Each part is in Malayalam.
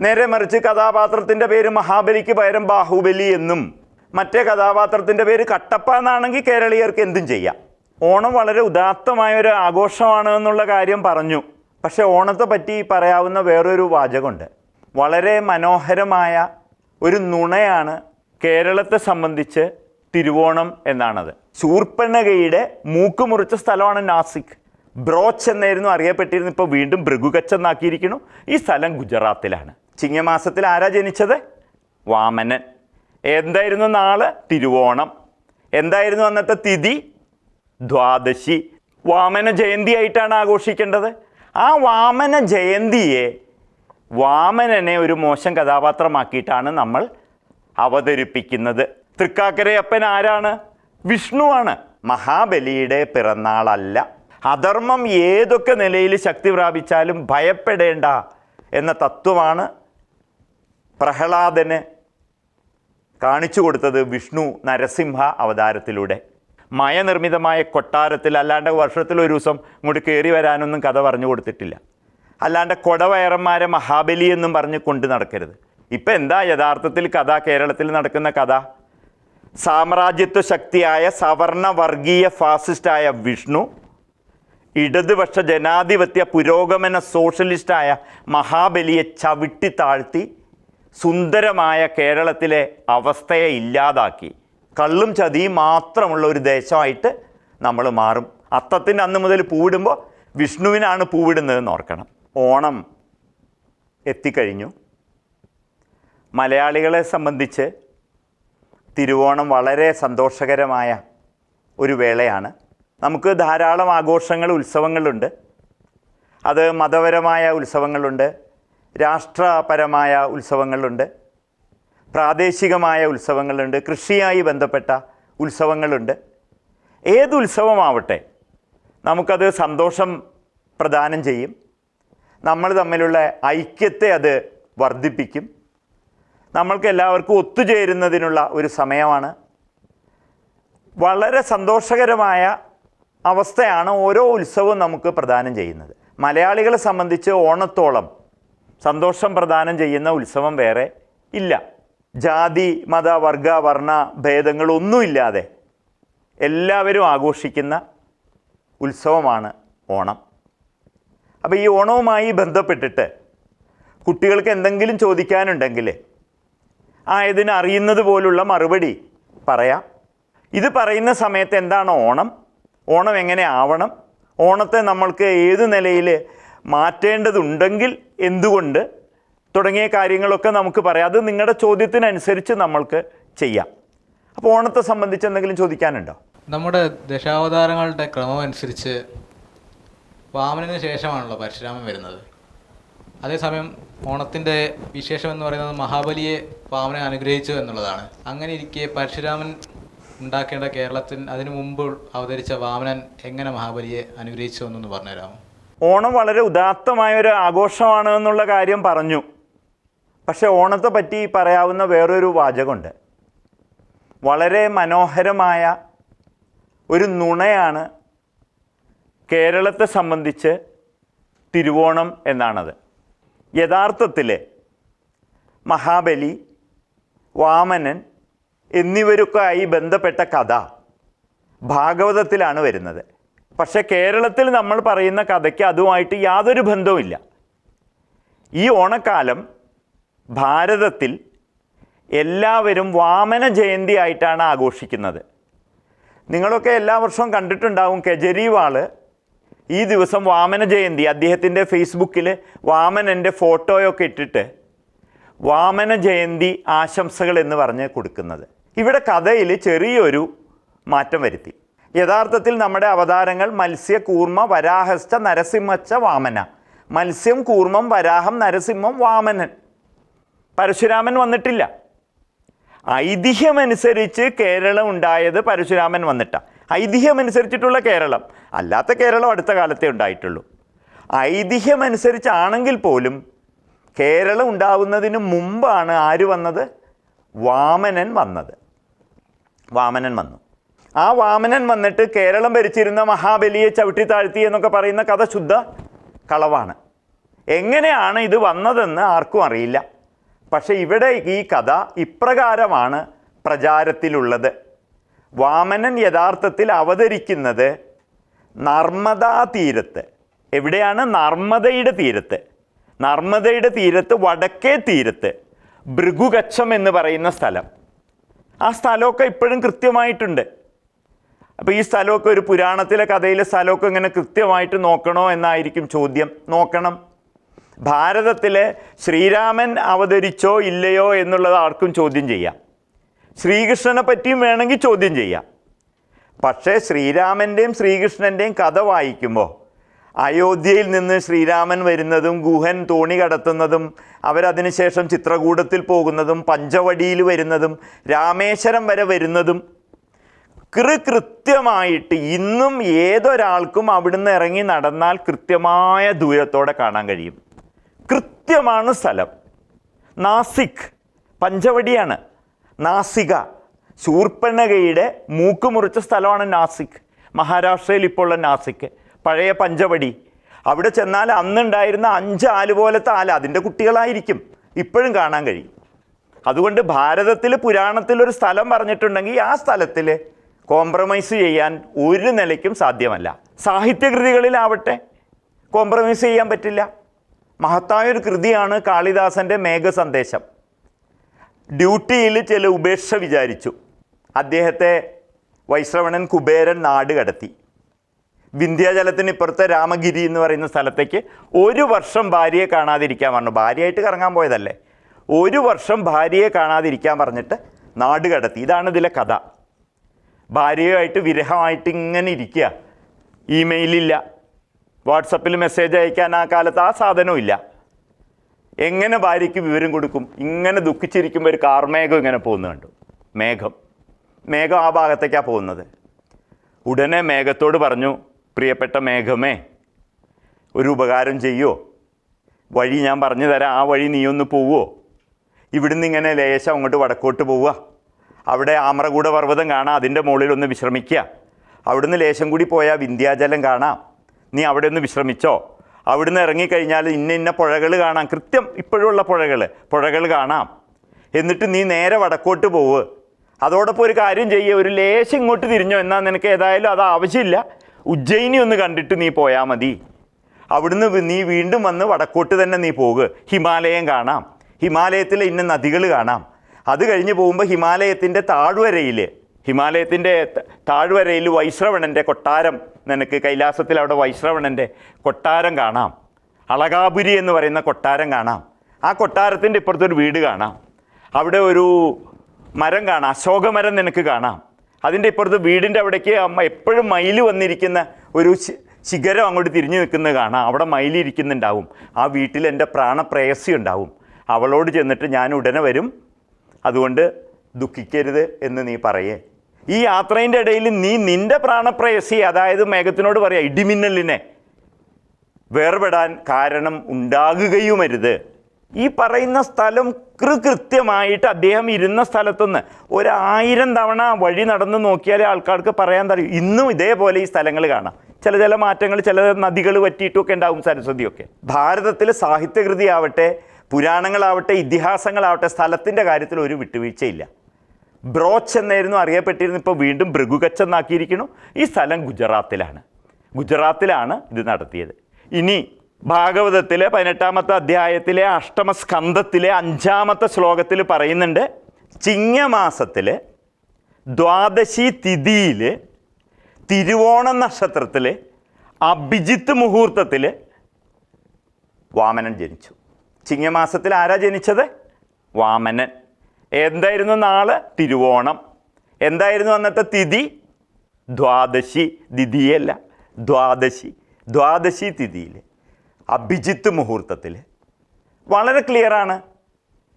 നേരെ മറിച്ച് കഥാപാത്രത്തിന്റെ പേര് മഹാബലിക്ക് പകരം ബാഹുബലി എന്നും മറ്റേ കഥാപാത്രത്തിന്റെ പേര് കട്ടപ്പ എന്നാണെങ്കിൽ കേരളീയർക്ക് എന്തും ചെയ്യാം. ഓണം വളരെ ഉദാത്തമായ ഒരു ആഘോഷമാണ് എന്നുള്ള കാര്യം പറഞ്ഞു. പക്ഷേ ഓണത്തെ പറ്റി പറയാവുന്ന വേറൊരു വാചകമുണ്ട്. വളരെ മനോഹരമായ ഒരു നുണയാണ് കേരളത്തെ സംബന്ധിച്ച് തിരുവോണം എന്നാണത്. ശൂർപ്പണകയുടെ മൂക്ക് മുറിച്ച സ്ഥലമാണ് നാസിക്. ബ്രോച്ച് എന്നായിരുന്നു അറിയപ്പെട്ടിരുന്നു ഇപ്പോൾ വീണ്ടും ഭൃഗുകച്ചെന്നാക്കിയിരിക്കുന്നു ഈ സ്ഥലം ഗുജറാത്തിലാണ്. ചിങ്ങമാസത്തിൽ ആരാ ജനിച്ചത്? വാമനൻ. എന്തായിരുന്നു നാൾ? തിരുവോണം. എന്തായിരുന്നു അന്നത്തെ തിഥി? ദ്വാദശി. വാമന ജയന്തി ആയിട്ടാണ് ആഘോഷിക്കേണ്ടത്. ആ വാമന ജയന്തിയെ വാമനനെ ഒരു മോശം കഥാപാത്രമാക്കിയിട്ടാണ് നമ്മൾ അവതരിപ്പിക്കുന്നത്. തൃക്കാക്കരയപ്പൻ ആരാണ്? വിഷ്ണുവാണ്. മഹാബലിയുടെ പിറന്നാളല്ല. അധർമ്മം ഏതൊക്കെ നിലയിൽ ശക്തി പ്രാപിച്ചാലും ഭയപ്പെടേണ്ട എന്ന തത്വമാണ് പ്രഹ്ലാദന് കാണിച്ചു കൊടുത്തത് വിഷ്ണു നരസിംഹ അവതാരത്തിലൂടെ. മയനിർമ്മിതമായ കൊട്ടാരത്തിൽ അല്ലാണ്ട് വർഷത്തിൽ ഒരു ദിവസം ഇങ്ങോട്ട് കയറി വരാനൊന്നും കഥ പറഞ്ഞു കൊടുത്തിട്ടില്ല. അല്ലാണ്ട് കൊടവയറന്മാരെ മഹാബലി എന്നും പറഞ്ഞ് കൊണ്ട് നടക്കരുത്. ഇപ്പം എന്താ യഥാർത്ഥത്തിൽ കഥ? കേരളത്തിൽ നടക്കുന്ന കഥ? സാമ്രാജ്യത്വ ശക്തിയായ സവർണ വർഗീയ ഫാസിസ്റ്റായ വിഷ്ണു ഇടതുപക്ഷ ജനാധിപത്യ പുരോഗമന സോഷ്യലിസ്റ്റായ മഹാബലിയെ ചവിട്ടി താഴ്ത്തി സുന്ദരമായ കേരളത്തിലെ അവസ്ഥയെ ഇല്ലാതാക്കി. കള്ളും ചതിയും മാത്രമുള്ള ഒരു ദേശമായിട്ട് നമ്മൾ മാറും. അത്തത്തിന്റെ അന്ന് മുതൽ പൂവിടുമ്പോൾ വിഷ്ണുവിനാണ് പൂവിടുന്നതെന്ന് ഓർക്കണം. ഓണം എത്തിക്കഴിഞ്ഞു. മലയാളികളെ സംബന്ധിച്ച് തിരുവോണം വളരെ സന്തോഷകരമായ ഒരു വേളയാണ്. നമുക്ക് ധാരാളം ആഘോഷങ്ങൾ ഉത്സവങ്ങളുണ്ട്. അത് മതപരമായ ഉത്സവങ്ങളുണ്ട്. രാഷ്ട്രപരമായ ഉത്സവങ്ങളുണ്ട്. പ്രാദേശികമായ ഉത്സവങ്ങളുണ്ട്. കൃഷിയായി ബന്ധപ്പെട്ട ഉത്സവങ്ങളുണ്ട്. ഏത് ഉത്സവമാവട്ടെ നമുക്കത് സന്തോഷം പ്രദാനം ചെയ്യും. നമ്മൾ തമ്മിലുള്ള ഐക്യത്തെ അത് വർദ്ധിപ്പിക്കും. നമ്മൾക്ക് എല്ലാവർക്കും ഒത്തുചേരുന്നതിനുള്ള ഒരു സമയമാണ്. വളരെ സന്തോഷകരമായ അവസ്ഥയാണ് ഓരോ ഉത്സവവും നമുക്ക് പ്രദാനം ചെയ്യുന്നത്. മലയാളികളെ സംബന്ധിച്ച് ഓണത്തോളം സന്തോഷം പ്രദാനം ചെയ്യുന്ന ഉത്സവം വേറെ ഇല്ല. ജാതി മത വർഗ വർണ ഭേദങ്ങളൊന്നുമില്ലാതെ എല്ലാവരും ആഘോഷിക്കുന്ന ഉത്സവമാണ് ഓണം. അപ്പോൾ ഈ ഓണവുമായി ബന്ധപ്പെട്ടിട്ട് കുട്ടികൾക്ക് എന്തെങ്കിലും ചോദിക്കാനുണ്ടെങ്കിൽ ആ ഇതിന് അറിയുന്നത് പോലുള്ള മറുപടി പറയാം. ഇത് പറയുന്ന സമയത്ത് എന്താണ് ഓണം? ഓണം എങ്ങനെ ആവണം? ഓണത്തെ നമ്മൾക്ക് ഏത് നിലയിൽ മാറ്റേണ്ടതുണ്ടെങ്കിൽ എന്തുകൊണ്ട്? തുടങ്ങിയ കാര്യങ്ങളൊക്കെ നമുക്ക് പറയാം. അത് നിങ്ങളുടെ ചോദ്യത്തിനനുസരിച്ച് നമ്മൾക്ക് ചെയ്യാം. അപ്പോൾ ഓണത്തെ സംബന്ധിച്ച് എന്തെങ്കിലും ചോദിക്കാനുണ്ടോ? നമ്മുടെ ദശാവതാരങ്ങളുടെ ക്രമം അനുസരിച്ച് വാമനന് ശേഷമാണല്ലോ പരശുരാമൻ വരുന്നത്. അതേസമയം ഓണത്തിന്റെ വിശേഷം എന്ന് പറയുന്നത് മഹാബലിയെ വാമനെ അനുഗ്രഹിച്ചു എന്നുള്ളതാണ്. അങ്ങനെ ഇരിക്കെ പരശുരാമൻ ഉണ്ടാക്കേണ്ട കേരളത്തിൽ അതിനു മുമ്പ് അവതരിച്ച വാമനൻ എങ്ങനെ മഹാബലിയെ അനുഗ്രഹിച്ചു എന്നൊന്ന് പറഞ്ഞുതരാമോ? ഓണം വളരെ ഉദാത്തമായ ഒരു ആഘോഷമാണ് എന്നുള്ള കാര്യം പറഞ്ഞു. പക്ഷേ ഓണത്തെ പറ്റി പറയാവുന്ന വേറൊരു വാചകമുണ്ട്. വളരെ മനോഹരമായ ഒരു നുണയാണ് കേരളത്തെ സംബന്ധിച്ച് തിരുവോണം എന്നാണത്. യഥാർത്ഥത്തിൽ മഹാബലി വാമനൻ എന്നിവരൊക്കെ ആയി ബന്ധപ്പെട്ട കഥ ഭാഗവതത്തിലാണ് വരുന്നത്. പക്ഷേ കേരളത്തിൽ നമ്മൾ പറയുന്ന കഥയ്ക്ക് അതുമായിട്ട് യാതൊരു ബന്ധവുമില്ല. ഈ ഓണക്കാലം ഭാരതത്തിൽ എല്ലാവരും വാമന ജയന്തി ആയിട്ടാണ് ആഘോഷിക്കുന്നത്. നിങ്ങളൊക്കെ എല്ലാ വർഷവും കണ്ടിട്ടുണ്ടാവും കെജരിവാൾ ഈ ദിവസം വാമന ജയന്തി. അദ്ദേഹത്തിന്റെ ഫേസ്ബുക്കിൽ വാമനന്റെ ഫോട്ടോയൊക്കെ ഇട്ടിട്ട് വാമന ജയന്തി ആശംസകൾ എന്ന് പറഞ്ഞ് കൊടുക്കുന്നത്. ഇവിടെ കഥയിൽ ചെറിയൊരു മാറ്റം വരുത്തി. യഥാർത്ഥത്തിൽ നമ്മുടെ അവതാരങ്ങൾ മത്സ്യ കൂർമ്മ വരാഹസ്ഥ നരസിംഹച്ച വാമന. മത്സ്യം കൂർമ്മം വരാഹം നരസിംഹം വാമനൻ. പരശുരാമൻ വന്നിട്ടില്ല. ഐതിഹ്യമനുസരിച്ച് കേരളം ഉണ്ടായത് പരശുരാമൻ വന്നിട്ടാണ് ഐതിഹ്യമനുസരിച്ചിട്ടുള്ള കേരളം. അല്ലാത്ത കേരളം അടുത്ത കാലത്തേ ഉണ്ടായിട്ടുള്ളൂ. ഐതിഹ്യമനുസരിച്ചാണെങ്കിൽ പോലും കേരളം ഉണ്ടാവുന്നതിന് മുമ്പാണ് ആര് വന്നത്? വാമനൻ വന്നത്. വാമനൻ വന്നു. ആ വാമനൻ വന്നിട്ട് കേരളം ഭരിച്ചിരുന്ന മഹാബലിയെ ചവിട്ടി താഴ്ത്തി എന്നൊക്കെ പറയുന്ന കഥ ശുദ്ധ കളവാണ്. എങ്ങനെയാണ് ഇത് വന്നതെന്ന് ആർക്കും അറിയില്ല. പക്ഷേ ഇവിടെ ഈ കഥ ഇപ്രകാരമാണ് പ്രചാരത്തിലുള്ളത്. വാമനൻ യഥാർത്ഥത്തിൽ അവതരിക്കുന്നത് നർമ്മദാ തീരത്ത്. എവിടെയാണ് നർമ്മദയുടെ തീരത്ത്? നർമ്മദയുടെ തീരത്ത് വടക്കേ തീരത്ത് ഭൃഗുകച്ഛം എന്ന് പറയുന്ന സ്ഥലം. ആ സ്ഥലമൊക്കെ ഇപ്പോഴും കൃത്യമായിട്ടുണ്ട്. അപ്പോൾ ഈ സ്ഥലമൊക്കെ ഒരു പുരാണത്തിലെ കഥയിലെ സ്ഥലമൊക്കെ ഇങ്ങനെ കൃത്യമായിട്ട് നോക്കണോ എന്നായിരിക്കും ചോദ്യം. നോക്കണം. ഭാരതത്തിലെ ശ്രീരാമൻ അവതരിച്ചോ ഇല്ലയോ എന്നുള്ളത് ആർക്കും ചോദ്യം ചെയ്യാം. ശ്രീകൃഷ്ണനെ പറ്റിയും വേണമെങ്കിൽ ചോദ്യം ചെയ്യാം. പക്ഷേ ശ്രീരാമന്റെയും ശ്രീകൃഷ്ണന്റെയും കഥ വായിക്കുമ്പോൾ അയോധ്യയിൽ നിന്ന് ശ്രീരാമൻ വരുന്നതും ഗുഹൻ തോണി കടത്തുന്നതും അവരതിനുശേഷം ചിത്രകൂടത്തിൽ പോകുന്നതും പഞ്ചവടിയിൽ വരുന്നതും രാമേശ്വരം വരെ വരുന്നതും കൃത്യമായിട്ട് ഇന്നും ഏതൊരാൾക്കും അവിടുന്ന് ഇറങ്ങി നടന്നാൽ കൃത്യമായ ദൂരത്തോടെ കാണാൻ കഴിയും. കൃത്യമാണ് സ്ഥലം. നാസിക് പഞ്ചവടിയാണ്. നാസിക ശൂർപ്പണകയുടെ മൂക്ക് മുറിച്ച സ്ഥലമാണ് നാസിക്. മഹാരാഷ്ട്രയിൽ ഇപ്പോൾ ഉള്ള നാസിക്. പഴയ പഞ്ചവടി. അവിടെ ചെന്നാൽ അന്നുണ്ടായിരുന്ന അഞ്ച് ആൽ പോലത്തെ ആല അതിന്റെ കുട്ടികളായിരിക്കും. ഇപ്പോഴും കാണാൻ കഴിയും. അതുകൊണ്ട് ഭാരതത്തിൽ പുരാണത്തിൽ ഒരു സ്ഥലം പറഞ്ഞിട്ടുണ്ടെങ്കിൽ ആ സ്ഥലത്തിൽ കോംപ്രമൈസ് ചെയ്യാൻ ഒരു നിലയ്ക്കും സാധ്യമല്ല. സാഹിത്യകൃതികളിലാവട്ടെ കോംപ്രമൈസ് ചെയ്യാൻ പറ്റില്ല. മഹത്തായ ഒരു കൃതിയാണ് കാളിദാസന്റെ മേഘസന്ദേശം. ഡ്യൂട്ടിയിൽ ചില ഉപേക്ഷ വിചാരിച്ചു. അദ്ദേഹത്തെ വൈശ്രവണൻ കുബേരൻ നാട് കടത്തി. വിന്ധ്യാചലത്തിന് ഇപ്പുറത്തെ രാമഗിരി എന്ന് പറയുന്ന സ്ഥലത്തേക്ക് ഒരു വർഷം ഭാര്യയെ കാണാതിരിക്കാൻ പറഞ്ഞു. ഭാര്യയായിട്ട് കറങ്ങാൻ പോയതല്ലേ? ഒരു വർഷം ഭാര്യയെ കാണാതിരിക്കാൻ പറഞ്ഞിട്ട് നാട് കടത്തി. ഇതാണ് ഇതിലെ കഥ. ഭാര്യയുമായിട്ട് വിരഹമായിട്ട് ഇങ്ങനെ ഇരിക്കുക. ഇമെയിലില്ല. വാട്സപ്പിൽ മെസ്സേജ് അയക്കാൻ ആ കാലത്ത് ആ സാധനവും ഇല്ല. എങ്ങനെ ഭാര്യയ്ക്ക് വിവരം കൊടുക്കും? ഇങ്ങനെ ദുഃഖിച്ചിരിക്കുമ്പോൾ ഒരു കാർമേഘം ഇങ്ങനെ പോകുന്നത് കണ്ടു. മേഘം. മേഘം ആ ഭാഗത്തേക്കാണ് പോകുന്നത്. ഉടനെ മേഘത്തോട് പറഞ്ഞു പ്രിയപ്പെട്ട മേഘമേ ഒരു ഉപകാരം ചെയ്യുമോ വഴി ഞാൻ പറഞ്ഞു തരാം. ആ വഴി നീ ഒന്ന് പോവോ? ഇവിടുന്ന് ഇങ്ങനെ ലേശം അങ്ങോട്ട് വടക്കോട്ട് പോവുക. അവിടെ ആമറകൂട പർവതം കാണാം. അതിന്റെ മുകളിൽ ഒന്ന് വിശ്രമിക്കുക. അവിടുന്ന് ലേശം കൂടി പോയാൽ വിന്ധ്യാചലം കാണാം. നീ അവിടെ ഒന്ന് വിശ്രമിച്ചോ. അവിടുന്ന് ഇറങ്ങിക്കഴിഞ്ഞാൽ ഇന്ന ഇന്ന പുഴകൾ കാണാം. കൃത്യം ഇപ്പോഴുള്ള പുഴകൾ പുഴകൾ കാണാം. എന്നിട്ട് നീ നേരെ വടക്കോട്ട് പോവ്. അതോടൊപ്പം ഒരു കാര്യം ചെയ്യുക ഒരു ലേശം ഇങ്ങോട്ട് തിരിഞ്ഞോ. എന്നാൽ നിനക്ക് ഏതായാലും അത് ആവശ്യമില്ല. ഉജ്ജയിനി ഒന്ന് കണ്ടിട്ട് നീ പോയാൽ മതി. അവിടുന്ന് നീ വീണ്ടും വന്ന് വടക്കോട്ട് തന്നെ നീ പോകുക ഹിമാലയം കാണാം. ഹിമാലയത്തിലെ ഇന്ന നദികൾ കാണാം. അത് കഴിഞ്ഞ് പോകുമ്പോൾ ഹിമാലയത്തിന്റെ താഴ്വരയിൽ ഹിമാലയത്തിന്റെ താഴ്വരയിൽ വൈശ്രവണന്റെ കൊട്ടാരം നിനക്ക് കൈലാസത്തിൽ അവിടെ വൈശ്രവണന്റെ കൊട്ടാരം കാണാം. അളകാപുരി എന്ന് പറയുന്ന കൊട്ടാരം കാണാം. ആ കൊട്ടാരത്തിന്റെ ഇപ്പുറത്തൊരു വീട് കാണാം. അവിടെ ഒരു മരം കാണാം. അശോകമരം നിനക്ക് കാണാം. അതിന്റെ ഇപ്പുറത്ത് വീടിന്റെ അവിടേക്ക് എപ്പോഴും മയിൽ വന്നിരിക്കുന്ന ഒരു ശിഖരം അങ്ങോട്ട് തിരിഞ്ഞു നിൽക്കുന്നത് കാണാം. അവിടെ മയിലിരിക്കുന്നുണ്ടാവും. ആ വീട്ടിൽ എന്റെ പ്രാണപ്രേയസി ഉണ്ടാവും. അവളോട് ചെന്നിട്ട് ഞാൻ ഉടനെ വരും. അതുകൊണ്ട് ദുഃഖിക്കരുത് എന്ന് നീ പറയേ. ഈ യാത്രേന്റെ ഇടയിൽ നീ നിന്റെ പ്രാണപ്രയസി അതായത് മേഘത്തിനോട് പറയാ ഇടിമിന്നലിനെ വേർപെടാൻ കാരണം ഉണ്ടാകുകയുമരുത്. ഈ പറയുന്ന സ്ഥലം കൃകൃത്യമായിട്ട് അദ്ദേഹം ഇരുന്ന സ്ഥലത്തുനിന്ന് ഒരായിരം തവണ വഴി നടന്ന് നോക്കിയാലേ ആൾക്കാർക്ക് പറയാൻ തരും ഇന്നും ഇതേപോലെ ഈ സ്ഥലങ്ങൾ കാണാം. ചില ചില മാറ്റങ്ങൾ ചില നദികൾ പറ്റിയിട്ടൊക്കെ ഉണ്ടാവും സരസ്വതിയൊക്കെ. ഭാരതത്തിലെ സാഹിത്യകൃതി ആവട്ടെ പുരാണങ്ങളാവട്ടെ ഇതിഹാസങ്ങളാവട്ടെ സ്ഥലത്തിന്റെ കാര്യത്തിൽ ഒരു വിട്ടുവീഴ്ചയില്ല. ബ്രോച്ച് എന്നായിരുന്നു അറിയപ്പെട്ടിരുന്നു ഇപ്പോൾ വീണ്ടും ഭൃഗുകച്ചെന്നാക്കിയിരിക്കുന്നു ഈ സ്ഥലം ഗുജറാത്തിലാണ്. ഗുജറാത്തിലാണ് ഇത് നടത്തിയത്. ഇനി ഭാഗവതത്തിലെ പതിനെട്ടാമത്തെ അധ്യായത്തിലെ അഷ്ടമസ്കന്ധത്തിലെ അഞ്ചാമത്തെ ശ്ലോകത്തിൽ പറയുന്നുണ്ട് ചിങ്ങമാസത്തിൽ ദ്വാദശി തിഥിയിൽ തിരുവോണ നക്ഷത്രത്തിൽ അഭിജിത്ത് മുഹൂർത്തത്തിൽ വാമനൻ ജനിച്ചു. ചിങ്ങമാസത്തിൽ ആരാ ജനിച്ചത്? വാമനൻ. എന്തായിരുന്നു നാൾ? തിരുവോണം. എന്തായിരുന്നു അന്നത്തെ തിഥി? ദ്വാദശി. ദിതിയല്ല ദ്വാദശി. ദ്വാദശി തിഥിയിൽ അഭിജിത്ത് മുഹൂർത്തത്തിൽ വളരെ ക്ലിയറാണ്.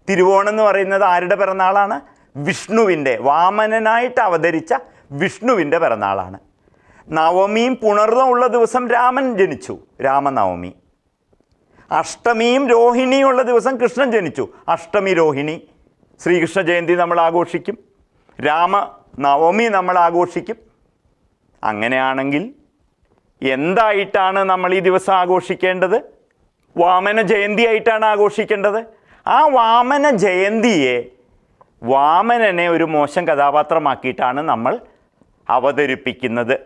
തിരുവോണം എന്ന് പറയുന്നത് ആരുടെ പിറന്നാളാണ്? വിഷ്ണുവിന്റെ വാമനനായിട്ട് അവതരിച്ച വിഷ്ണുവിന്റെ പിറന്നാളാണ്. നവമിയും പുണർന്നും ഉള്ള ദിവസം രാമൻ ജനിച്ചു. രാമനവമി. അഷ്ടമിയും രോഹിണിയും ഉള്ള ദിവസം കൃഷ്ണൻ ജനിച്ചു. അഷ്ടമി രോഹിണി. ശ്രീകൃഷ്ണ ജയന്തി നമ്മൾ ആഘോഷിക്കും. രാമ നവമി നമ്മൾ ആഘോഷിക്കും. അങ്ങനെയാണെങ്കിൽ എന്തായിട്ടാണ് നമ്മൾ ഈ ദിവസം ആഘോഷിക്കേണ്ടത്? വാമന ജയന്തി ആയിട്ടാണ് ആഘോഷിക്കേണ്ടത്. ആ വാമന ജയന്തിയെ വാമനനെ ഒരു മോശം കഥാപാത്രമാക്കിയിട്ടാണ് നമ്മൾ അവതരിപ്പിക്കുന്നത്.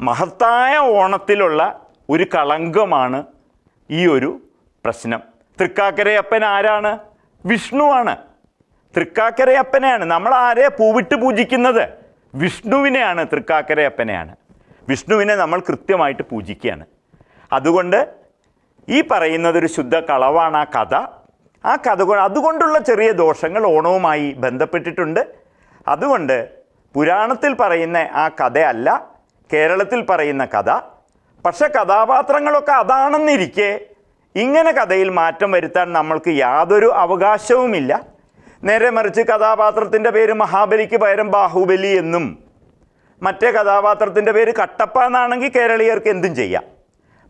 മഹത്തായ ഓണത്തിലുള്ള ഒരു കളങ്കമാണ് ഈ ഒരു പ്രശ്നം. തൃക്കാക്കരയപ്പൻ ആരാണ് വിഷ്ണുവാണ്. തൃക്കാക്കരയപ്പനെയാണ്. നമ്മൾ ആരെ പൂവിട്ട് പൂജിക്കുന്നത് വിഷ്ണുവിനെയാണ് തൃക്കാക്കരയപ്പനെയാണ്. വിഷ്ണുവിനെ നമ്മൾ കൃത്യമായിട്ട് പൂജിക്കുകയാണ്. അതുകൊണ്ട് ഈ പറയുന്നതൊരു ശുദ്ധ കളവാണ് ആ കഥ. ആ കഥ അതുകൊണ്ടുള്ള ചെറിയ ദോഷങ്ങൾ ഓണവുമായി ബന്ധപ്പെട്ടിട്ടുണ്ട്. അതുകൊണ്ട് പുരാണത്തിൽ പറയുന്ന ആ കഥയല്ല കേരളത്തിൽ പറയുന്ന കഥ. പക്ഷെ കഥാപാത്രങ്ങളൊക്കെ അതാണെന്നിരിക്കെ ഇങ്ങനെ കഥയിൽ മാറ്റം വരുത്താൻ നമ്മൾക്ക് യാതൊരു അവകാശവുമില്ല. നേരെ മറിച്ച് കഥാപാത്രത്തിന്റെ പേര് മഹാബലിക്ക് പകരം ബാഹുബലി എന്നും മറ്റേ കഥാപാത്രത്തിന്റെ പേര് കട്ടപ്പ എന്നാണെങ്കിൽ കേരളീയർക്ക് എന്തും ചെയ്യാം.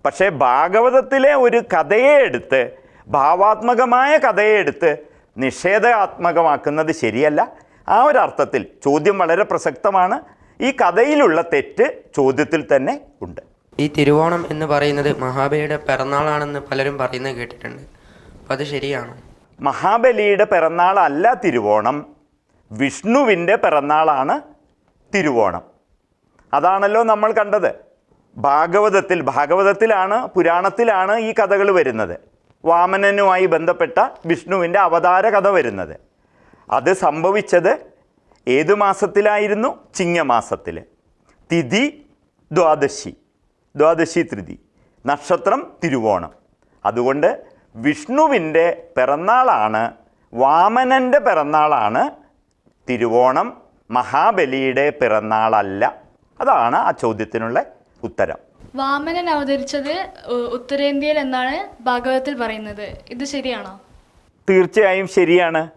പക്ഷേ ഭാഗവതത്തിലെ ഒരു കഥയെ എടുത്ത് ഭാവാത്മകമായ കഥയെ എടുത്ത് നിഷേധാത്മകമാക്കുന്നത് ശരിയല്ല. ആ ഒരു അർത്ഥത്തിൽ ചോദ്യം വളരെ പ്രസക്തമാണ്. ഈ കഥയിലുള്ള തെറ്റ് ചോദ്യത്തിൽ തന്നെ ഉണ്ട്. ഈ തിരുവോണം എന്ന് പറയുന്നത് മഹാബലിയുടെ പിറന്നാളാണെന്ന് പലരും പറയുന്നത് കേട്ടിട്ടുണ്ട്. അപ്പം അത് ശരിയാണോ? മഹാബലിയുടെ പിറന്നാളല്ല തിരുവോണം. വിഷ്ണുവിന്റെ പിറന്നാളാണ് തിരുവോണം. അതാണല്ലോ നമ്മൾ കണ്ടത്. ഭാഗവതത്തിൽ ഭാഗവതത്തിലാണ് പുരാണത്തിലാണ് ഈ കഥകൾ വരുന്നത്. വാമനനുമായി ബന്ധപ്പെട്ട വിഷ്ണുവിന്റെ അവതാര കഥ വരുന്നത്. അത് സംഭവിച്ചത് ഏതു മാസത്തിലായിരുന്നു? ചിങ്ങമാസത്തിൽ തിഥി ദ്വാദശി. ദ്വാദശി തൃതി നക്ഷത്രം തിരുവോണം. അതുകൊണ്ട് വിഷ്ണുവിന്റെ പിറന്നാളാണ് വാമനന്റെ പിറന്നാളാണ് തിരുവോണം മഹാബലിയുടെ പിറന്നാളല്ല. അതാണ് ആ ചോദ്യത്തിനുള്ള ഉത്തരം. വാമനൻ അവതരിച്ചത് ഉത്തരേന്ത്യയിൽ എന്നാണ് ഭാഗവതത്തിൽ പറയുന്നത്. ഇത് ശരിയാണോ? തീർച്ചയായും ശരിയാണ്.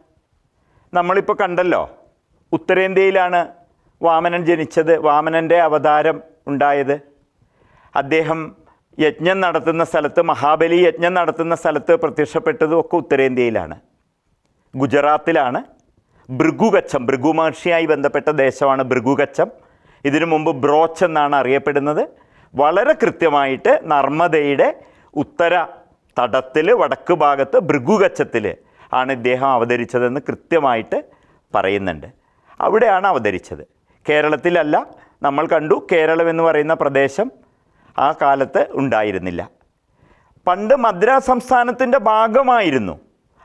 നമ്മളിപ്പോൾ കണ്ടല്ലോ ഉത്തരേന്ത്യയിലാണ് വാമനൻ ജനിച്ചത് വാമനന്റെ അവതാരം ഉണ്ടായത്. അദ്ദേഹം യജ്ഞം നടത്തുന്ന സ്ഥലത്ത് മഹാബലി യജ്ഞം നടത്തുന്ന സ്ഥലത്ത് പ്രത്യക്ഷപ്പെട്ടതും ഒക്കെ ഉത്തരേന്ത്യയിലാണ്. ഗുജറാത്തിലാണ് ഭൃഗുകച്ചം ഭൃഗു മഹർഷിയായി ബന്ധപ്പെട്ട ദേശമാണ് ഭൃഗുകച്ചം ഇതിനു മുമ്പ് ബ്രോച്ച് എന്നാണ് അറിയപ്പെടുന്നത്. വളരെ കൃത്യമായിട്ട് നർമ്മദയുടെ ഉത്തര തടത്തിൽ വടക്ക് ഭാഗത്ത് ഭൃഗുകച്ചത്തിൽ ആണ് ഇദ്ദേഹം അവതരിച്ചതെന്ന് കൃത്യമായിട്ട് പറയുന്നുണ്ട്. അവിടെയാണ് അവതരിച്ചത്. കേരളത്തിലല്ല നമ്മൾ കണ്ടു കേരളം എന്ന് പറയുന്ന പ്രദേശം ആ കാലത്ത് ഉണ്ടായിരുന്നില്ല. പണ്ട് മദ്രാസ് സംസ്ഥാനത്തിന്റെ ഭാഗമായിരുന്നു.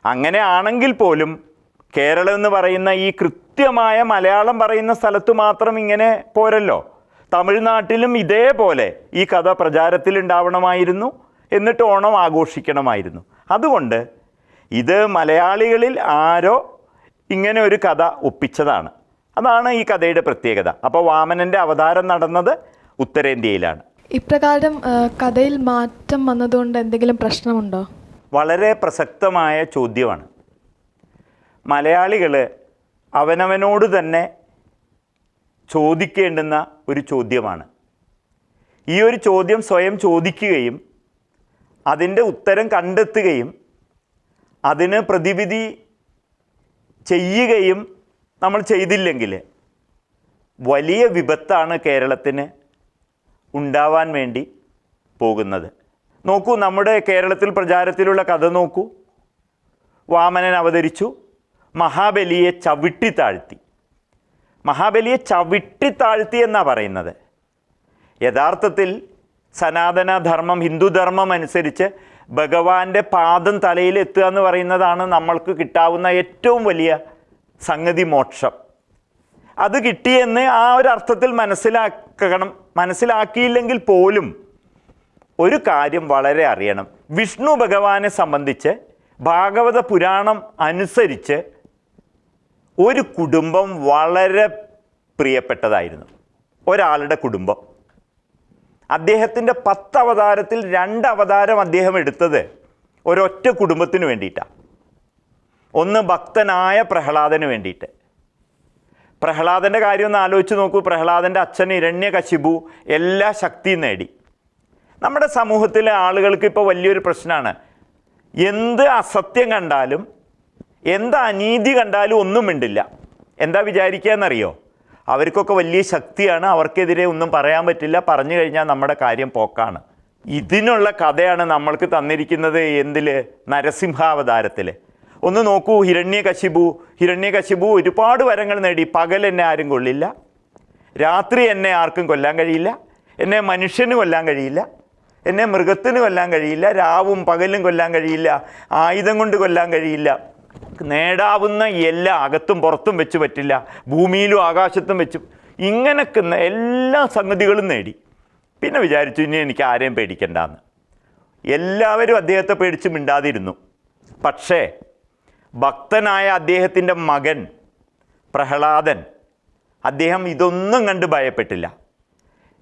അങ്ങനെ ആണെങ്കിൽ പോലും കേരളം എന്ന് പറയുന്ന ഈ കൃത്യമായ മലയാളം പറയുന്ന സ്ഥലത്ത് മാത്രം ഇങ്ങനെ പോരല്ലോ. തമിഴ്നാട്ടിലും ഇതേപോലെ ഈ കഥ പ്രചാരത്തിലുണ്ടാവണമായിരുന്നു എന്നിട്ട് ഓണം ആഘോഷിക്കണമായിരുന്നു. അതുകൊണ്ട് ഇത് മലയാളികളിൽ ആരോ ഇങ്ങനെ ഒരു കഥ ഒപ്പിച്ചതാണ്. അതാണ് ഈ കഥയുടെ പ്രത്യേകത. അപ്പോൾ വാമനന്റെ അവതാരം നടന്നത് ഉത്തരേന്ത്യയിലാണ്. ഇപ്രകാരം കഥയിൽ മാറ്റം വന്നതുകൊണ്ട് എന്തെങ്കിലും പ്രശ്നമുണ്ടോ? വളരെ പ്രസക്തമായ ചോദ്യമാണ്. മലയാളികൾ അവനവനോട് തന്നെ ചോദിക്കേണ്ടുന്ന ഒരു ചോദ്യമാണ്. ഈ ഒരു ചോദ്യം സ്വയം ചോദിക്കുകയും അതിന്റെ ഉത്തരം കണ്ടെത്തുകയും അതിന് പ്രതിവിധി ചെയ്യുകയും നമ്മൾ ചെയ്തില്ലെങ്കിൽ വലിയ വിപത്താണ് കേരളത്തിന് ഉണ്ടാവാൻ വേണ്ടി പോകുന്നത്. നോക്കൂ നമ്മുടെ കേരളത്തിൽ പ്രചാരത്തിലുള്ള കഥ നോക്കൂ. വാമനൻ അവതരിച്ചു. മഹാബലിയെ ചവിട്ടി താഴ്ത്തി. മഹാബലിയെ ചവിട്ടി താഴ്ത്തി എന്നാണ് പറയുന്നത്? യഥാർത്ഥത്തിൽ സനാതന ധർമ്മം ഹിന്ദുധർമ്മം അനുസരിച്ച് ഭഗവാന്റെ പാദം തലയിൽ എത്തുക എന്ന് പറയുന്നതാണ് നമ്മൾക്ക് കിട്ടാവുന്ന ഏറ്റവും വലിയ സംഗതി മോക്ഷം. അത് കിട്ടിയെന്ന് ആ ഒരു അർത്ഥത്തിൽ മനസ്സിലാക്കണം. മനസ്സിലാക്കിയില്ലെങ്കിൽ പോലും ഒരു കാര്യം വളരെ അറിയണം. വിഷ്ണു ഭഗവാനെ സംബന്ധിച്ച് ഭാഗവത പുരാണം അനുസരിച്ച് ഒരു കുടുംബം വളരെ പ്രിയപ്പെട്ടതായിരുന്നു. ഒരാളുടെ കുടുംബം. അദ്ദേഹത്തിന്റെ പത്ത് അവതാരത്തിൽ രണ്ട് അവതാരം അദ്ദേഹം എടുത്തത് ഒരൊറ്റ കുടുംബത്തിന് വേണ്ടിയിട്ടാണ്. ഒന്ന് ഭക്തനായ പ്രഹ്ലാദന് വേണ്ടിയിട്ട്. പ്രഹ്ലാദന്റെ കാര്യം ഒന്ന് ആലോചിച്ച് നോക്കൂ. പ്രഹ്ലാദന്റെ അച്ഛൻ ഇരണ്യകശിപു എല്ലാ ശക്തിയും നേടി. നമ്മുടെ സമൂഹത്തിലെ ആളുകൾക്ക് ഇപ്പോൾ വലിയൊരു പ്രശ്നമാണ് എന്ത് അസത്യം കണ്ടാലും എന്ത് അനീതി കണ്ടാലും ഒന്നും മിണ്ടില്ല. എന്താ വിചാരിക്കുക എന്നറിയോ അവർക്കൊക്കെ വലിയ ശക്തിയാണ്. അവർക്കെതിരെ ഒന്നും പറയാൻ പറ്റില്ല. പറഞ്ഞു കഴിഞ്ഞാൽ നമ്മുടെ കാര്യം പോക്കാണ്. ഇതിനുള്ള കഥയാണ് നമ്മൾക്ക് തന്നിരിക്കുന്നത് എന്തിൽ നരസിംഹാവതാരത്തിൽ ഒന്ന് നോക്കൂ ഹിരണ്യകശിപു. ഹിരണ്യകശിപു ഒരുപാട് വരങ്ങൾ നേടി. പകൽ എന്നെ ആരും കൊള്ളില്ല. രാത്രി എന്നെ ആർക്കും കൊല്ലാൻ കഴിയില്ല. എന്നെ മനുഷ്യന് കൊല്ലാൻ കഴിയില്ല. എന്നെ മൃഗത്തിന് കൊല്ലാൻ കഴിയില്ല. രാവും പകലും കൊല്ലാൻ കഴിയില്ല. ആയുധം കൊണ്ട് കൊല്ലാൻ കഴിയില്ല. നേടാവുന്ന എല്ലാ അകത്തും പുറത്തും വെച്ച് പറ്റില്ല. ഭൂമിയിലും ആകാശത്തും വെച്ച്. ഇങ്ങനൊക്കെ എല്ലാ സംഗതികളും നേടി. പിന്നെ വിചാരിച്ചു ഇനി എനിക്ക് ആരെയും പേടിക്കണ്ടെന്ന്. എല്ലാവരും അദ്ദേഹത്തെ പേടിച്ച് മിണ്ടാതിരുന്നു. പക്ഷേ ഭക്തനായ അദ്ദേഹത്തിന്റെ മകൻ പ്രഹ്ലാദൻ. അദ്ദേഹം ഇതൊന്നും കണ്ട് ഭയപ്പെട്ടില്ല.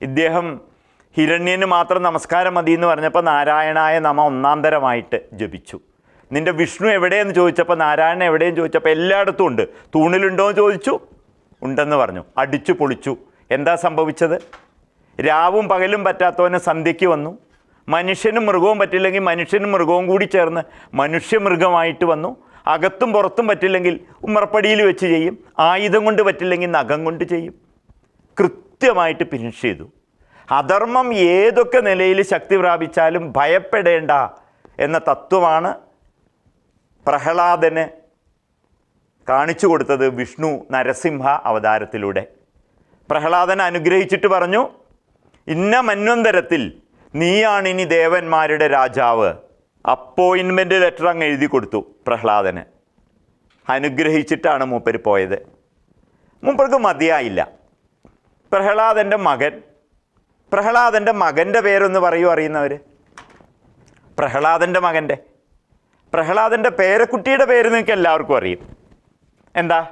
ഇദ്ദേഹം ഹിരണ്യന് മാത്രം നമസ്കാരം മതി എന്ന് പറഞ്ഞപ്പോൾ നാരായണായ നമ ഒന്നാം തരമായിട്ട് ജപിച്ചു. നിന്റെ വിഷ്ണു എവിടെയെന്ന് ചോദിച്ചപ്പോൾ നാരായണൻ എവിടെയെന്ന് ചോദിച്ചപ്പോൾ എല്ലായിടത്തും ഉണ്ട്. തൂണിലുണ്ടോ എന്ന് ചോദിച്ചു. ഉണ്ടെന്ന് പറഞ്ഞു. അടിച്ചു പൊളിച്ചു. എന്താ സംഭവിച്ചത്? രാവും പകലും പറ്റാത്തവന് സന്ധ്യയ്ക്ക് വന്നു. മനുഷ്യനും മൃഗവും പറ്റില്ലെങ്കിൽ മനുഷ്യനും മൃഗവും കൂടി ചേർന്ന് മനുഷ്യമൃഗമായിട്ട് വന്നു. അകത്തും പുറത്തും പറ്റില്ലെങ്കിൽ ഉമ്മറപ്പടിയിൽ വെച്ച് ചെയ്യും ആയുധം കൊണ്ട് പറ്റില്ലെങ്കിൽ നഖം കൊണ്ട് ചെയ്യും. കൃത്യമായിട്ട് ഫിനിഷ് ചെയ്തു. അധർമ്മം ഏതൊക്കെ നിലയിൽ ശക്തി പ്രാപിച്ചാലും ഭയപ്പെടേണ്ട എന്ന തത്വമാണ് പ്രഹ്ലാദന് കാണിച്ചു കൊടുത്തത് വിഷ്ണു നരസിംഹ അവതാരത്തിലൂടെ. പ്രഹ്ലാദൻ അനുഗ്രഹിച്ചിട്ട് പറഞ്ഞു ഇന്ന മന്വന്തരത്തിൽ നീയാണിനി ദേവന്മാരുടെ രാജാവ്. അപ്പോയിൻമെന്റ് ലെറ്റർ അങ്ങ് എഴുതി കൊടുത്തു പ്രഹ്ലാദന്. അനുഗ്രഹിച്ചിട്ടാണ് മൂപ്പർ പോയത്. മൂപ്പർക്ക് മതിയായില്ല. പ്രഹ്ലാദന്റെ മകൻ പ്രഹ്ലാദന്റെ മകന്റെ പേരൊന്ന് പറയൂ അറിയുന്നവർ പ്രഹ്ലാദന്റെ മകന്റെ പ്രഹ്ലാദന്റെ പേരക്കുട്ടിയുടെ പേര് നിങ്ങൾക്ക് എല്ലാവർക്കും അറിയും. എന്താ?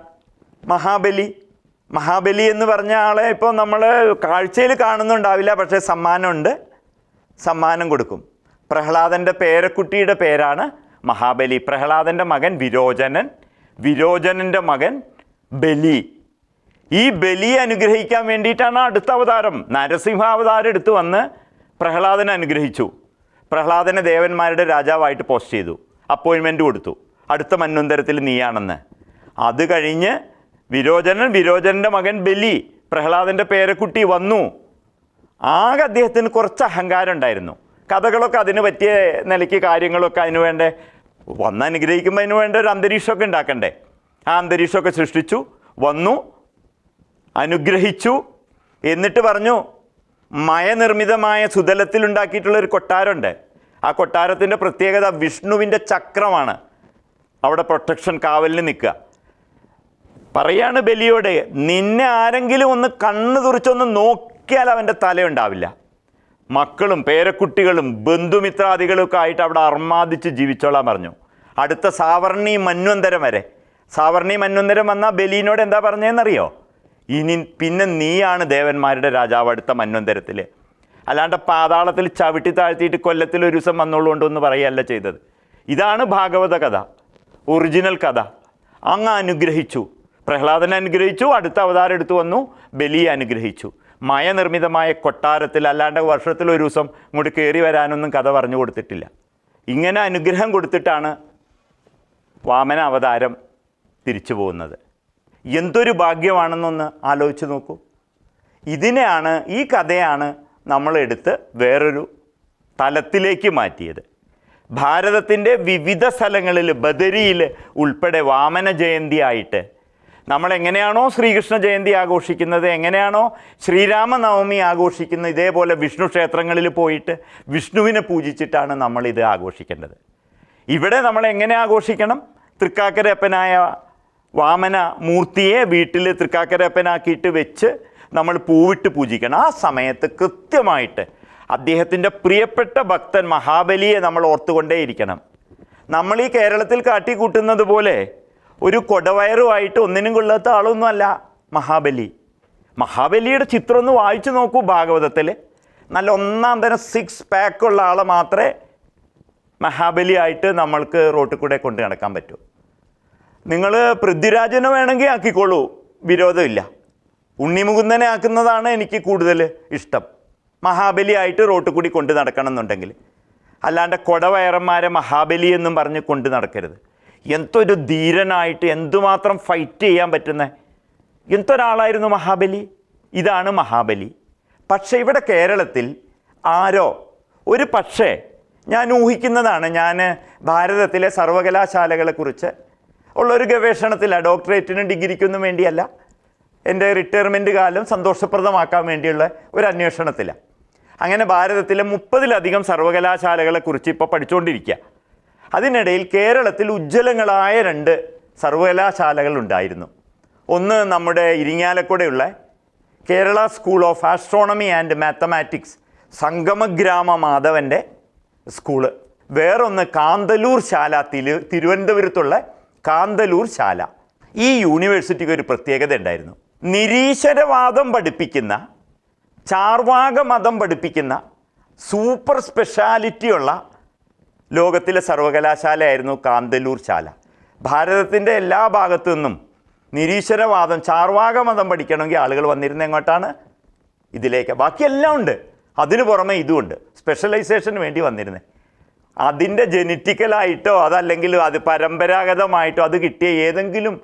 മഹാബലി. മഹാബലി എന്ന് പറഞ്ഞ ആളെ ഇപ്പോൾ നമ്മൾ കാഴ്ചയിൽ കാണുന്നുണ്ടാവില്ല പക്ഷേ സമ്മാനമുണ്ട്. സമ്മാനം കൊടുക്കും. പ്രഹ്ലാദന്റെ പേരക്കുട്ടിയുടെ പേരാണ് മഹാബലി. പ്രഹ്ലാദന്റെ മകൻ വിരോചനൻ വിരോചനന്റെ മകൻ ബലി. ഈ ബലി അനുഗ്രഹിക്കാൻ വേണ്ടിയിട്ടാണ് അടുത്ത അവതാരം. നരസിംഹാവതാരം എടുത്തു വന്ന് പ്രഹ്ലാദനെ അനുഗ്രഹിച്ചു. പ്രഹ്ലാദനെ ദേവന്മാരുടെ രാജാവായിട്ട് പോസ്റ്റ് ചെയ്തു. അപ്പോയിൻമെന്റ് കൊടുത്തു. അടുത്ത മന്വന്തരത്തിൽ നീയാണെന്ന്. അത് കഴിഞ്ഞ് വിരോചനൻ വിരോചനന്റെ മകൻ ബലി പ്രഹ്ലാദന്റെ പേരക്കുട്ടി വന്നു. ആകെ അദ്ദേഹത്തിന് കുറച്ച് അഹങ്കാരം ഉണ്ടായിരുന്നു. കഥകളൊക്കെ അതിന് പറ്റിയ നിലയ്ക്ക് കാര്യങ്ങളൊക്കെ അതിന് വേണ്ട? വന്ന് അനുഗ്രഹിക്കുമ്പോൾ അതിന് വേണ്ട ഒരു അന്തരീക്ഷമൊക്കെ ഉണ്ടാക്കണ്ടേ? ആ അന്തരീക്ഷമൊക്കെ സൃഷ്ടിച്ചു വന്നു അനുഗ്രഹിച്ചു എന്നിട്ട് പറഞ്ഞു മയനിർമ്മിതമായ സുതലത്തിൽ ഉണ്ടാക്കിയിട്ടുള്ള ഒരു കൊട്ടാരമുണ്ട്. ആ കൊട്ടാരത്തിന്റെ പ്രത്യേകത വിഷ്ണുവിന്റെ ചക്രമാണ്. അവിടെ പ്രൊട്ടക്ഷൻ കാവലിന് നിൽക്കുക. പറയാണ് ബലിയോടെ നിന്നെ ആരെങ്കിലും ഒന്ന് കണ്ണ് തുറിച്ചൊന്ന് നോക്കിയാൽ അവന്റെ തലയുണ്ടാവില്ല മക്കളും പേരക്കുട്ടികളും ബന്ധുമിത്രാദികളൊക്കെ ആയിട്ട് അവിടെ അർമാദിച്ച് ജീവിച്ചോളാൻ പറഞ്ഞു. അടുത്ത സാവർണി മന്വന്തരം വരെ. സാവർണി മന്വന്തരം വന്ന ബലീനോട് എന്താ പറഞ്ഞതെന്നറിയോ ഇനി പിന്നെ നീയാണ് ദേവന്മാരുടെ രാജാവ് അടുത്ത മന്വന്തരത്തിൽ അല്ലാണ്ട് പാതാളത്തിൽ ചവിട്ടി താഴ്ത്തിയിട്ട് കൊല്ലത്തിൽ ഒരു ദിവസം വന്നോളുകൊണ്ടൊന്ന് പറയുകയല്ല ചെയ്തത്. ഇതാണ് ഭാഗവത കഥ. ഒറിജിനൽ കഥ. അങ്ങ് അനുഗ്രഹിച്ചു. പ്രഹ്ലാദനെ അനുഗ്രഹിച്ചു അടുത്ത അവതാരം എടുത്തു വന്നു ബലിയെ അനുഗ്രഹിച്ചു. മയനിർമ്മിതമായ കൊട്ടാരത്തിൽ അല്ലാണ്ട് വർഷത്തിൽ ഒരു ദിവസം ഇങ്ങോട്ട് കയറി വരാനൊന്നും കഥ പറഞ്ഞു കൊടുത്തിട്ടില്ല. ഇങ്ങനെ അനുഗ്രഹം കൊടുത്തിട്ടാണ് വാമന അവതാരം തിരിച്ചു പോകുന്നത്. എന്തൊരു ഭാഗ്യമാണെന്നൊന്ന് ആലോചിച്ച് നോക്കൂ. ഇതിനെയാണ് ഈ കഥയാണ് നമ്മളെടുത്ത് വേറൊരു തലത്തിലേക്ക് മാറ്റിയത്. ഭാരതത്തിന്റെ വിവിധ സ്ഥലങ്ങളിൽ ബദരിയിൽ ഉൾപ്പെടെ വാമന ജയന്തി ആയിട്ട് നമ്മൾ എങ്ങനെയാണോ ശ്രീകൃഷ്ണ ജയന്തി ആഘോഷിക്കുന്നത് എങ്ങനെയാണോ ശ്രീരാമനവമി ആഘോഷിക്കുന്നത് ഇതേപോലെ വിഷ്ണു ക്ഷേത്രങ്ങളിൽ പോയിട്ട് വിഷ്ണുവിനെ പൂജിച്ചിട്ടാണ് നമ്മളിത് ആഘോഷിക്കേണ്ടത്. ഇവിടെ നമ്മൾ എങ്ങനെ ആഘോഷിക്കണം? തൃക്കാക്കരപ്പനായ വാമന മൂർത്തിയെ വീട്ടിൽ തൃക്കാക്കരപ്പനാക്കിയിട്ട് വെച്ച് നമ്മൾ പൂവിട്ട് പൂജിക്കണം. ആ സമയത്ത് കൃത്യമായിട്ട് അദ്ദേഹത്തിന്റെ പ്രിയപ്പെട്ട ഭക്തൻ മഹാബലിയെ നമ്മൾ ഓർത്തുകൊണ്ടേയിരിക്കണം. നമ്മൾ ഈ കേരളത്തിൽ കാട്ടിക്കൂട്ടുന്നത് പോലെ ഒരു കൊടവയറുമായിട്ട് ഒന്നിനും കൊള്ളാത്ത ആളൊന്നുമല്ല മഹാബലി. മഹാബലിയുടെ ചിത്രം ഒന്ന് വായിച്ചു നോക്കൂ ഭാഗവതത്തിൽ നല്ല ഒന്നാം തരം സിക്സ് പാക്കുള്ള ആളെ മാത്രമേ മഹാബലിയായിട്ട് നമ്മൾക്ക് റോട്ടിൽ കൂടെ കൊണ്ട് നടക്കാൻ പറ്റൂ. നിങ്ങൾ പൃഥ്വിരാജനെ വേണമെങ്കിൽ ആക്കിക്കോളൂ വിരോധമില്ല. ഉണ്ണിമുകുന്ദനെ ആക്കുന്നതാണ് എനിക്ക് കൂടുതൽ ഇഷ്ടം. മഹാബലിയായിട്ട് റോട്ടിൽ കൂടി കൊണ്ട് നടക്കണം എന്നുണ്ടെങ്കിൽ. അല്ലാണ്ട് കൊടവയറന്മാരെ മഹാബലി എന്നും പറഞ്ഞ് കൊണ്ട് നടക്കരുത്. എന്തൊരു ധീരനായിട്ട് എന്തുമാത്രം ഫൈറ്റ് ചെയ്യാൻ പറ്റുന്ന? എന്തൊരാളായിരുന്നു മഹാബലി? ഇതാണ് മഹാബലി. പക്ഷേ ഇവിടെ കേരളത്തിൽ ആരോ? ഒരു പക്ഷേ ഞാൻ ഊഹിക്കുന്നതാണ് ഞാൻ ഭാരതത്തിലെ സർവകലാശാലകളെക്കുറിച്ച് ഉള്ളൊരു ഗവേഷണത്തില്ല ഡോക്ടറേറ്റിനും ഡിഗ്രിക്കൊന്നും വേണ്ടിയല്ല. എന്റെ റിട്ടയർമെന്റ് കാലം സന്തോഷപ്രദമാക്കാൻ വേണ്ടിയുള്ള ഒരു അന്വേഷണത്തിലാണ് അങ്ങനെ ഭാരതത്തിലെ മുപ്പതിലധികം സർവകലാശാലകളെക്കുറിച്ച് ഇപ്പോൾ പഠിച്ചുകൊണ്ടിരിക്കുക. അതിനിടയിൽ കേരളത്തിൽ ഉജ്ജ്വലങ്ങളായ രണ്ട് സർവകലാശാലകൾ ഉണ്ടായിരുന്നു. ഒന്ന് നമ്മുടെ ഇരിങ്ങാലക്കുടയുള്ള Kerala school of astronomy and mathematics Sangamagrama മാധവന്റെ സ്കൂൾ വേറൊന്ന് കാന്തലൂർ ശാല തിരു തിരുവനന്തപുരത്തുള്ള കാന്തലൂർ ശാല. ഈ യൂണിവേഴ്സിറ്റിക്ക് ഒരു പ്രത്യേകത ഉണ്ടായിരുന്നു. നിരീശ്വരവാദം പഠിപ്പിക്കുന്ന ചാർവാക മതം പഠിപ്പിക്കുന്ന സൂപ്പർ സ്പെഷ്യാലിറ്റിയുള്ള ലോകത്തിലെ സർവകലാശാലയായിരുന്നു കാന്തല്ലൂർ ശാല. ഭാരതത്തിന്റെ എല്ലാ ഭാഗത്തു നിന്നും നിരീശ്വരവാദം ചാർവാക മതം പഠിക്കണമെങ്കിൽ ആളുകൾ വന്നിരുന്ന എങ്ങോട്ടാണ്? ഇതിലേക്ക്. ബാക്കിയെല്ലാം ഉണ്ട്. അതിനു പുറമെ ഇതുമുണ്ട് സ്പെഷ്യലൈസേഷന് വേണ്ടി വന്നിരുന്നത് അതിന്റെ ജനറ്റിക്കലായിട്ടോ അതല്ലെങ്കിൽ അത് പരമ്പരാഗതമായിട്ടോ അത് കിട്ടിയ ഏതെങ്കിലും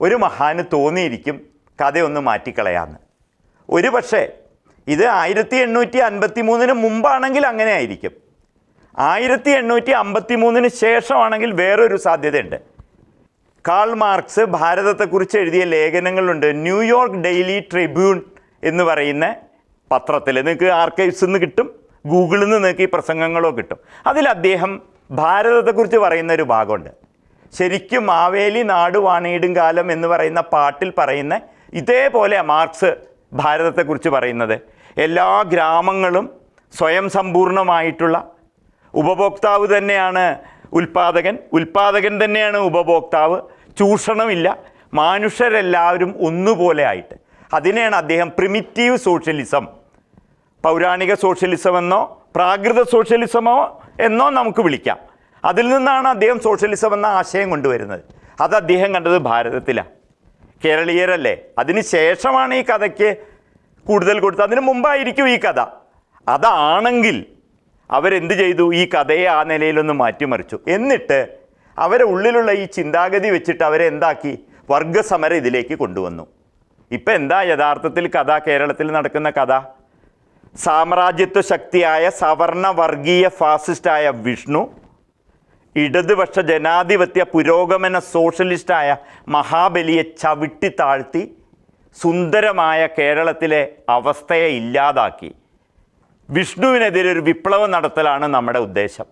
ഒരു മഹാന് തോന്നിയിരിക്കും കഥയൊന്ന് മാറ്റിക്കളയാന്ന്. ഒരു പക്ഷേ ഇത് ആയിരത്തി എണ്ണൂറ്റി അൻപത്തി മൂന്നിന് മുമ്പാണെങ്കിൽ അങ്ങനെ ആയിരിക്കും. ആയിരത്തി എണ്ണൂറ്റി അമ്പത്തി മൂന്നിന് ശേഷമാണെങ്കിൽ വേറൊരു സാധ്യതയുണ്ട്. കാൾ മാർക്സ് ഭാരതത്തെക്കുറിച്ച് എഴുതിയ ലേഖനങ്ങളുണ്ട്. ന്യൂയോർക്ക് ഡെയിലി ട്രിബ്യൂൺ എന്ന് പറയുന്ന പത്രത്തിൽ. നിങ്ങൾക്ക് ആർക്കൈവ്സിൽ നിന്ന് കിട്ടും ഗൂഗിളിൽ നിന്ന് നിങ്ങൾക്ക് ഈ പ്രസംഗങ്ങളോ കിട്ടും. അതിൽ അദ്ദേഹം ഭാരതത്തെക്കുറിച്ച് പറയുന്ന ഒരു ഭാഗമുണ്ട്. ശരിക്കും മാവേലി നാട് വാണിയിടും കാലം എന്ന് പറയുന്ന പാട്ടിൽ പറയുന്ന ഇതേപോലെ മാർക്സ് ഭാരതത്തെക്കുറിച്ച് പറയുന്നത്. എല്ലാ ഗ്രാമങ്ങളും സ്വയം സമ്പൂർണമായിട്ടുള്ള ഉപഭോക്താവ് തന്നെയാണ് ഉൽപാദകൻ. ഉൽപാദകൻ തന്നെയാണ് ഉപഭോക്താവ്. ചൂഷണമില്ല. മനുഷ്യരെല്ലാവരും ഒന്നുപോലെ ആയിട്ട് അതിനെയാണ് അദ്ദേഹം പ്രിമിറ്റീവ് സോഷ്യലിസം പൗരാണിക സോഷ്യലിസം എന്നോ പ്രാകൃത സോഷ്യലിസമോ എന്നോ നമുക്ക് വിളിക്കാം. അതിൽ നിന്നാണ് അദ്ദേഹം സോഷ്യലിസം എന്ന ആശയം കൊണ്ടുവരുന്നത്. അത് അദ്ദേഹം കണ്ടത് ഭാരതത്തിലാണ്. കേരളീയരല്ലേ? അതിന് ശേഷമാണ് ഈ കഥയ്ക്ക് കൂടുതൽ കൊടുത്തത്. അതിന് മുമ്പായിരിക്കും ഈ കഥ. അതാണെങ്കിൽ അവരെന്ത് ചെയ്തു? ഈ കഥയെ ആ നിലയിലൊന്ന് മാറ്റിമറിച്ചു. എന്നിട്ട് അവരെ ഉള്ളിലുള്ള ഈ ചിന്താഗതി വെച്ചിട്ട് അവരെ എന്താക്കി? വർഗസമരം ഇതിലേക്ക് കൊണ്ടുവന്നു. ഇപ്പം എന്താ യഥാർത്ഥത്തിൽ കഥ? കേരളത്തിൽ നടക്കുന്ന കഥ? സാമ്രാജ്യത്വ ശക്തിയായ സവർണ വർഗീയ ഫാസിസ്റ്റായ വിഷ്ണു ഇടതുപക്ഷ ജനാധിപത്യ പുരോഗമന സോഷ്യലിസ്റ്റായ മഹാബലിയെ ചവിട്ടി താഴ്ത്തി സുന്ദരമായ കേരളത്തിലെ അവസ്ഥയെ ഇല്ലാതാക്കി. വിഷ്ണുവിനെതിരെ ഒരു വിപ്ലവം നടത്തലാണ് നമ്മുടെ ഉദ്ദേശം.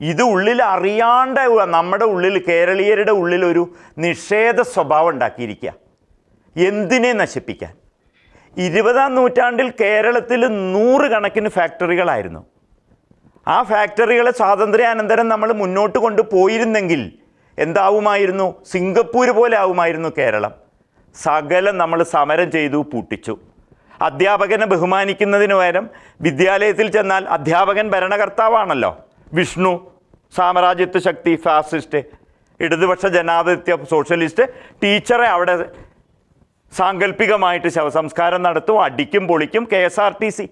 ഇത് ഉള്ളിൽ അറിയാണ്ട് നമ്മുടെ ഉള്ളിൽ കേരളീയരുടെ ഉള്ളിൽ ഒരു നിഷേധ സ്വഭാവം ഉണ്ടാക്കിയിരിക്കുക. എന്തിനെ നശിപ്പിക്കാൻ? ഇരുപതാം നൂറ്റാണ്ടിൽ കേരളത്തിൽ നൂറുകണക്കിന് ഫാക്ടറികളായിരുന്നു. ആ ഫാക്ടറികളെ സ്വാതന്ത്ര്യാനന്തരം നമ്മൾ മുന്നോട്ട് കൊണ്ടുപോയിരുന്നെങ്കിൽ എന്താവുമായിരുന്നു? സിംഗപ്പൂർ പോലെ ആവുമായിരുന്നു കേരളം. സകലം നമ്മൾ സമരം ചെയ്തു പൂട്ടിച്ചു. അധ്യാപകനെ ബഹുമാനിക്കുന്നതിന് പകരം വിദ്യാലയത്തിൽ ചെന്നാൽ അധ്യാപകൻ ഭരണകർത്താവാണല്ലോ. വിഷ്ണു സാമ്രാജ്യത്വ ശക്തി ഫാസിസ്റ്റ് ഇടതുപക്ഷ ജനാധിപത്യ സോഷ്യലിസ്റ്റ് ടീച്ചറെ അവിടെ സാങ്കല്പികമായിട്ട് ശവസംസ്കാരം നടത്തും അടിക്കും പൊളിക്കും K S R T C.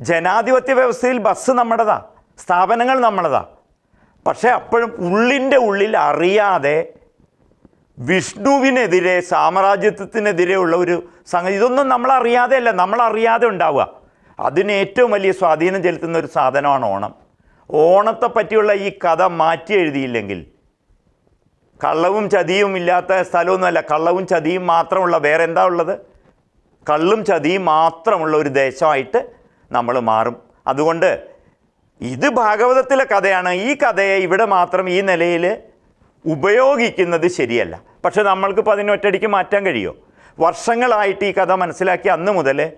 ജനാധിപത്യ വ്യവസ്ഥയിൽ ബസ് നമ്മുടേതാ സ്ഥാപനങ്ങൾ നമ്മുടേതാ. പക്ഷേ അപ്പോഴും ഉള്ളിന്റെ ഉള്ളിൽ അറിയാതെ വിഷ്ണുവിനെതിരെ സാമ്രാജ്യത്വത്തിനെതിരെ ഉള്ള ഒരു സംഗതി. ഇതൊന്നും നമ്മൾ അറിയാതെ ഉണ്ടാവുക. അതിന് ഏറ്റവും വലിയ സ്വാധീനം ചെലുത്തുന്ന ഒരു സാധനമാണ് ഓണം. ഓണത്തെ പറ്റിയുള്ള ഈ കഥ മാറ്റി എഴുതിയില്ലെങ്കിൽ കള്ളവും ചതിയും ഇല്ലാത്ത സ്ഥലമൊന്നുമല്ല. കള്ളവും ചതിയും മാത്രമുള്ള വേറെ എന്താ ഉള്ളത്? കള്ളും ചതിയും മാത്രമുള്ള ഒരു ദേശമായിട്ട് നമ്മൾ മാറും. അതുകൊണ്ട് ഇത് ഭാഗവതത്തിലെ കഥയാണ്. ഈ കഥയെ ഇവിടെ മാത്രം ഈ നിലയിൽ ഉപയോഗിക്കുന്നത് ശരിയല്ല. പക്ഷെ നമ്മൾക്കിപ്പോൾ അതിനൊറ്റടിക്ക് മാറ്റാൻ കഴിയുമോ വർഷങ്ങളായിട്ട് ഈ കഥ മനസ്സിലാക്കി അന്ന് മുതൽ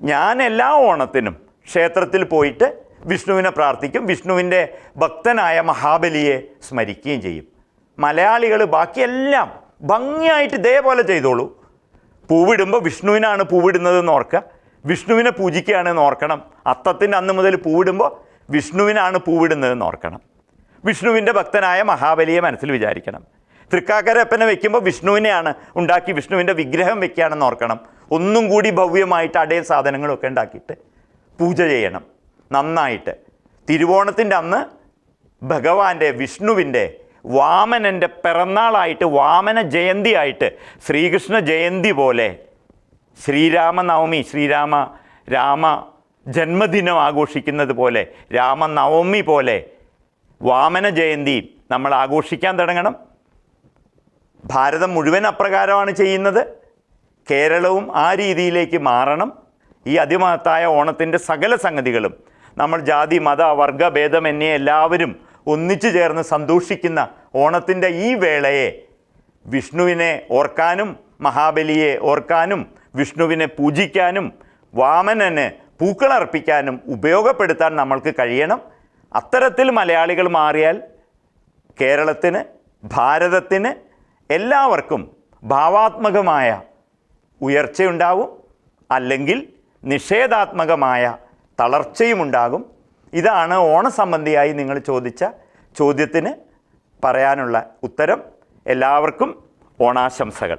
ഞാൻ എല്ലാ ഓണത്തിനും ക്ഷേത്രത്തിൽ പോയിട്ട് വിഷ്ണുവിനെ പ്രാർത്ഥിക്കും. വിഷ്ണുവിന്റെ ഭക്തനായ മഹാബലിയെ സ്മരിക്കുകയും ചെയ്യും. മലയാളികൾ ബാക്കിയെല്ലാം ഭംഗിയായിട്ട് ഇതേപോലെ ചെയ്തോളൂ. പൂവിടുമ്പോൾ വിഷ്ണുവിനാണ് പൂവിടുന്നതെന്ന് ഓർക്കുക. വിഷ്ണുവിനെ പൂജിക്കുകയാണെന്ന് ഓർക്കണം. അത്തത്തിന്റെ അന്ന് മുതൽ പൂവിടുമ്പോൾ വിഷ്ണുവിനാണ് പൂവിടുന്നതെന്ന് ഓർക്കണം. വിഷ്ണുവിന്റെ ഭക്തനായ മഹാബലിയെ മനസ്സിൽ വിചാരിക്കണം. തൃക്കാക്കരപ്പനെ വെക്കുമ്പോൾ വിഷ്ണുവിനെയാണ് ഉണ്ടാക്കി വിഷ്ണുവിന്റെ വിഗ്രഹം വെക്കുകയാണെന്ന് ഓർക്കണം. ഒന്നും കൂടി ഭവ്യമായിട്ട് അടയും സാധനങ്ങളൊക്കെ ഉണ്ടാക്കിയിട്ട് പൂജ ചെയ്യണം. നന്നായിട്ട്. തിരുവോണത്തിന്റെ അന്ന് ഭഗവാന്റെ വിഷ്ണുവിന്റെ വാമനന്റെ പിറന്നാളായിട്ട് വാമന ജയന്തിയായിട്ട് ശ്രീകൃഷ്ണ ജയന്തി പോലെ ശ്രീരാമനവമി ശ്രീരാമ രാമ ജന്മദിനം ആഘോഷിക്കുന്നത് പോലെ രാമനവമി പോലെ വാമന ജയന്തി നമ്മൾ ആഘോഷിക്കാൻ തുടങ്ങണം. ഭാരതം മുഴുവൻ അപ്രകാരമാണ് ചെയ്യുന്നത്. കേരളവും ആ രീതിയിലേക്ക് മാറണം. ഈ അതിമഹത്തായ ഓണത്തിന്റെ സകല സംഗതികളും നമ്മൾ ജാതി മത വർഗ എന്നെ എല്ലാവരും ഒന്നിച്ചു ചേർന്ന് സന്തോഷിക്കുന്ന ഓണത്തിന്റെ ഈ വേളയെ വിഷ്ണുവിനെ ഓർക്കാനും മഹാബലിയെ ഓർക്കാനും വിഷ്ണുവിനെ പൂജിക്കാനും വാമനന് പൂക്കളർപ്പിക്കാനും ഉപയോഗപ്പെടുത്താൻ നമ്മൾക്ക് കഴിയണം. അത്തരത്തിൽ മലയാളികൾ മാറിയാൽ കേരളത്തിന് ഭാരതത്തിന് എല്ലാവർക്കും ഭാവാത്മകമായ ഉയർച്ചയുണ്ടാവും അല്ലെങ്കിൽ നിഷേധാത്മകമായ തളർച്ചയുമുണ്ടാകും. ഇതാണ് ഓണസംബന്ധിയായി നിങ്ങൾ ചോദിച്ച ചോദ്യത്തിന് പറയാനുള്ള ഉത്തരം. എല്ലാവർക്കും ഓണാശംസകൾ.